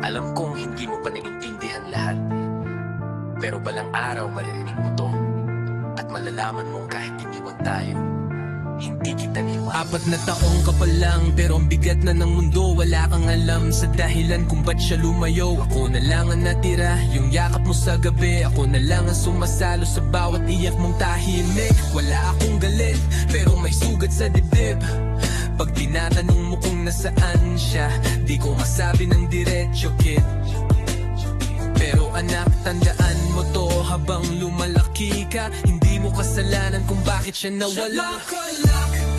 Alam kong hindi mo pa naiintindihan lahat. Pero balang araw maririnig mo to. At malalaman mong kahit iniwan tayo, hindi kita niwan. Apat na taong ka pa lang Pero ang bigat na ng mundo Wala kang alam sa dahilan kung ba't siya lumayo Ako na lang ang natira Yung yakap mo sa gabi Ako na lang ang sumasalo sa bawat iyak mong tahimik Wala akong galit Pero may sugat sa dibdib Pag tinatanong mo kung nasaan siya Di ko masabi ng diretsyo lumalaki ka Hindi mo kasalanan kung bakit siya nawala.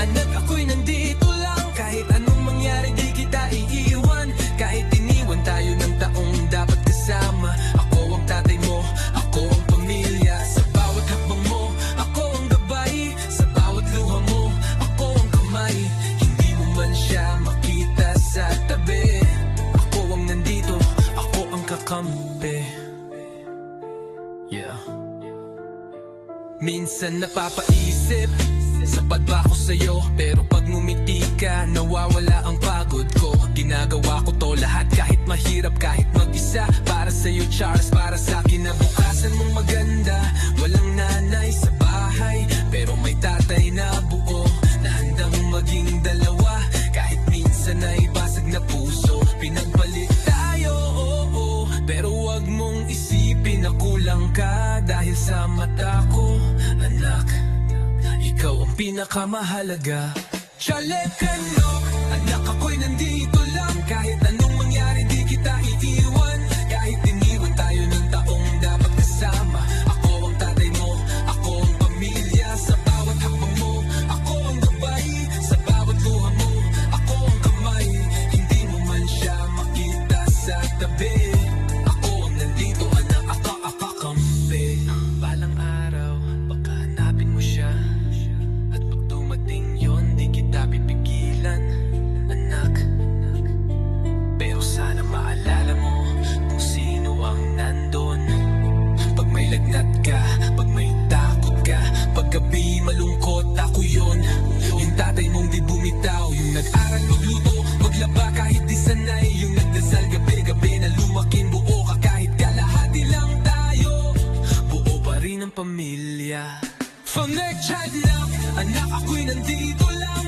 Anak, ako'y nandito lang. Kahit anong mangyari, di kita iiwan. Kahit iniwan tayo ng taong dapat kasama. Ako ang tatay mo, ako ang pamilya. Sa bawat hakbang mo, ako ang gabay. Sa bawat luha mo, ako ang kamay. Hindi mo man siya makita sa tabi. Ako ang nandito, ako ang kakampi Minsan napapaisip Sapat ba ako sa'yo? Pero pag ngumiti ka Nawawala ang pagod ko. Ginagawa ko to lahat Kahit mahirap, kahit mag-isa. Para sa'yo Charles, para sa kinabukasan mong maganda. Walang nanay sa bahay Pero may tatay na buo. Na handang maging dalawa Kahit minsan ay basag na puso. Pinagpalit tayo, oo. Pero wag mong isipin na kulang ka Dahil sa mata ko, pinakamahalaga Chale ka no Anak ako'y nandito Nag-aral, magluto, maglaba kahit di sanay. Yung nagdasal gabi-gabi na lumaking buo ka Kahit kalahati lang tayo. Buo pa rin ang pamilya. From neck, child, anak Anak ako'y nandito lang.